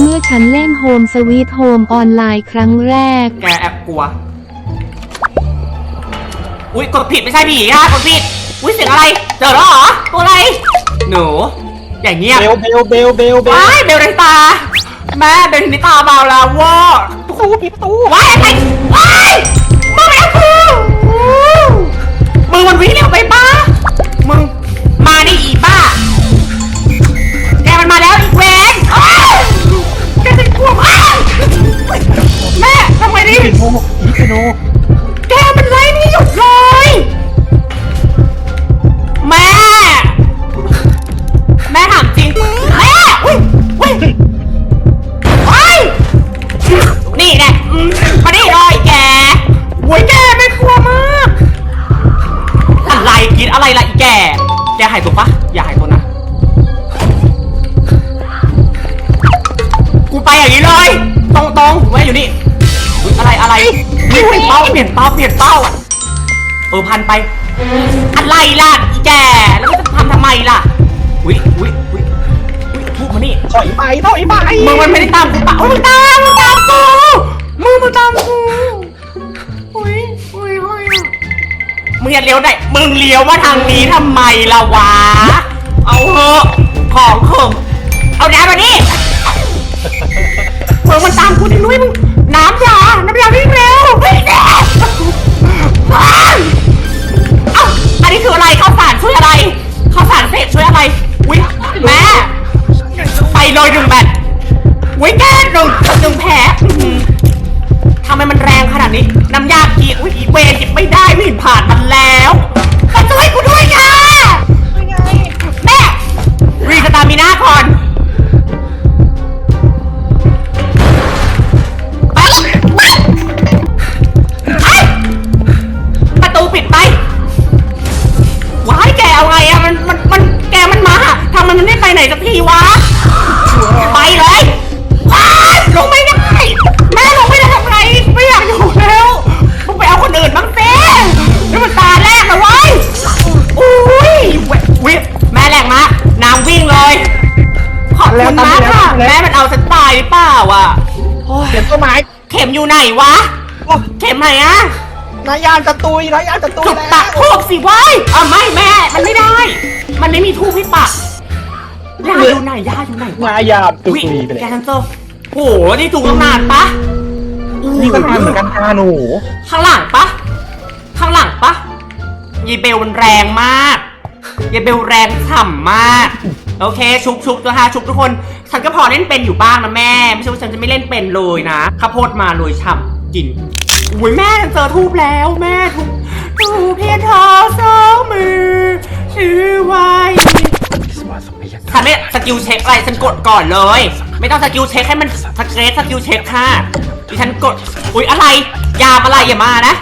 เมื่อฉันเล่นโฮมสวีทโฮมออนไลน์ครั้งแรก แกแอบกลัว อุ้ยกดผิดไม่ใช่ผีอะกดผิด อุ้ยเสียงอะไร เจอแล้วเหรอ ตัวอะไร หนู อย่างเงียบเบล เบล เบล เบล เบล ว้ายเบลลิตา แม่เบลลิตาเบาแล้วเว่าประตูปิดประตูว้ายอะไรว้าย นผีปิดโนแกมันไล่ไม่หยุดเลยแม่ แม่ถามจริง แม่อุ้ยอุ้ยอุ้ยนี่แหละอืมมาดิเลยแกโว้ยแกไม่กลัวมากอะไรกินอะไรล่ะอีแก แกหายตัวปะอย่าหายตัวนะ กูไปอย่างนี้เลย ตรงตรงๆไว้อยู่นี่ อุ๊ยอะไรอะไรเปลี่ยนเป้าเปลี่ยนเป้าเปลี่ยนเป้าเออพันไป อะไรล่ะอีแกแล้วก็จะทำทำไมล่ะอุ้ยอุ้ยอุ้ยอุ้ยทุบมานี่ถอยไปถอยไปมึงมันไม่ได้ตามกูปะโอ้ยมึงตามมึงตามกูมึงมึงตามกูอุ้ยอุ้ยอุ้ยมึงอย่าเลี้ยวได้มึงเลี้ยวมาทางนี้ทำไมล่ะวะ เวนหยิบไม่ได้ไม่เห็นผ่านมันแล้วมาช่วยกูด้วยค่ะแม่รีสตามิน่าก่อนไปไปไปประตูปิดไปว้ายแกเอาไงอะมันมันมันแกมันมาทำไมมันไม่ไปไหนสักทีวะ คุณมากค่ะแม่มันเอาฉันตายหรือเปล่าอะโอ้ยเขียนต้นไม้เข็มอยู่ไหนวะโอ้เข็มไหนอะนายยานจะตุยนายยานจะตุยจุดแล้วปักทูบสิเว้ยอะไม่แม่ มันไม่ได้ มันไม่มีทูบให้ปักยาอยู่ไหนยาอยู่ไหนวะนายยานตุวิยไปเลยแกนเซอร์โอ้โห นี่ถูกตั้งนานปะนี่ก็นานเหมือนกันค่ะหนู ข้างหลังปะข้างหลังปะยีเบลมันแรงมากยีเบลแรงฉ่ำมาก โอเค ชุบชุบนะคะชุบทุกคน ฉันก็พอเล่นเป็นอยู่บ้างนะแม่ ไม่ใช่ว่าฉันจะไม่เล่นเป็นเลยนะข้าวโพดมาเลยฉ่ำกินอุ้ยแม่เจอทูบแล้วแม่ทูบทูบเพียงเท้าสองมือชื่อไว้ฉันไม่สกิลเช็คอะไรฉันกดก่อนเลย ไม่ต้องสกิลเช็คให้มันสเกรสสกิลเช็คค่ะดิฉันกดอุ๊ยอะไรยามอะไรอย่ามานะ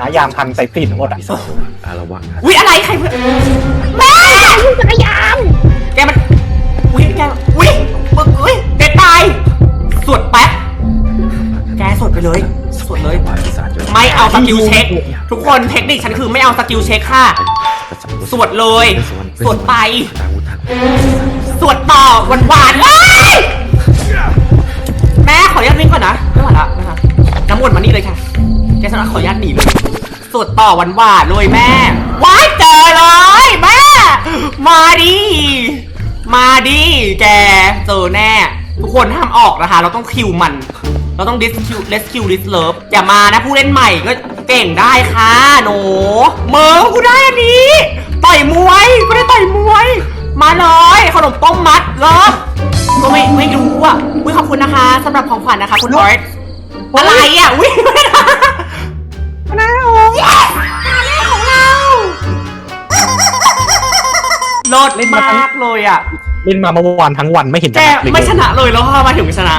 นายยามพันใส่ติดหมดอะอารวาสอุ๊ยอะไรใครเพื่อนแม่จักรยาน ไม่เอาสกิลเช็ค ทุกคนเทคนิคฉันคือไม่เอาสกิลเช็คค่ะ สวดเลย สวดไป สวดต่อวันวานๆเอ้ยแม่ขออนุญาตวิ่งก่อนนะไม่ไหวละนะคะน้ำมนต์มานี่เลยค่ะแกสนะขออนุญาตหนีเลย สวดต่อวันวานๆเลยแม่ ว้ายเจอเลยแม่ มาดิ มาดิ แกเจอแน่ ทุกคนห้ามออกนะคะ เราต้องคิวมัน เราต้อง dis kill let's kill this love อย่ามานะผู้เล่นใหม่ก็เก่งได้ค่ะหนูเมือกูได้อันนี้ ต่อยมวยกูได้ต่อยมวย มาเลยขนมต้มมัดเลิฟก็ไม่ไม่รู้อะอุ้ยขอบคุณนะคะสำหรับของขวัญนะคะคุณออร์ตอะไรอะอุ้ยไม่ได้มาหน้าโอ้ยมาแรกของเราโลดมากเลยอะ เล่นมาเมื่อวานทั้งวันไม่เห็นแกชนะเลย ไม่ชนะเลยแล้วพอมาถึงชนะ